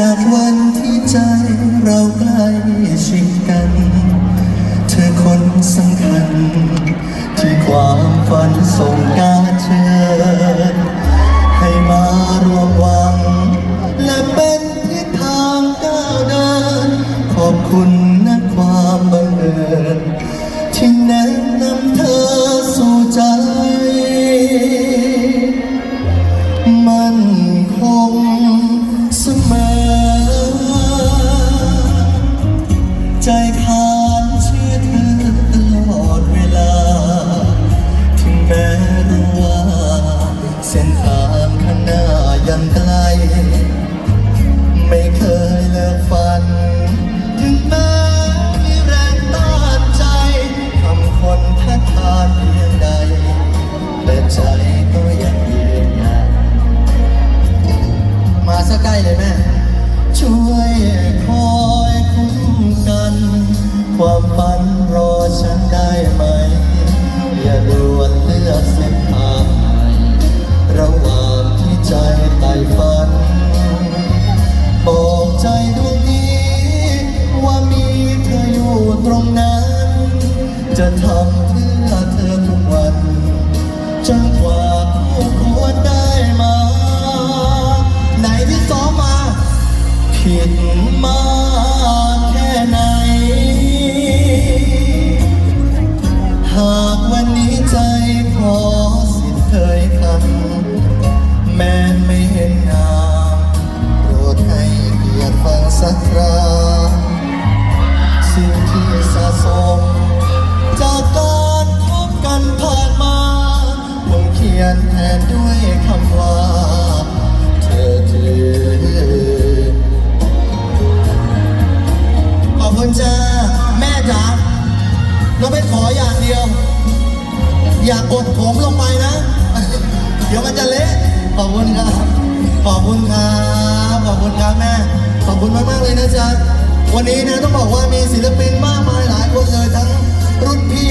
จากวันที่ใจเราใกล้ชิดกัน เธอคนสำคัญ ที่ความฝันส่งการเชิญให้มารวมวัง และเป็นทิศทางก้าวเดิน ขอบคุณ ยังไกล ไม่เคยเลิกฝัน ถึงแม้มีแรงต้านใจทำคนแพ้ทานเพียงใด แต่ใจก็ยังยืนยันมาสักใกล้เลยแม่ สิ่งที่สะสม จากการคบกันผ่านมา ผมเขียนแทนด้วยคำว่า เธอคือขอบคุณจ้าแม่จ๋าเราไปขออย่างเดียว อย่ากดผมลงไปนะ เดี๋ยวมันจะเละขอบคุณครับ ขอบคุณครับ ขอบคุณครับแม่ ขอบคุณมากมากเลยนะจ๊ะ วันนี้นะต้องบอกว่ามีศิลปินมากมายหลายคนเลยทั้งรุ่นพี่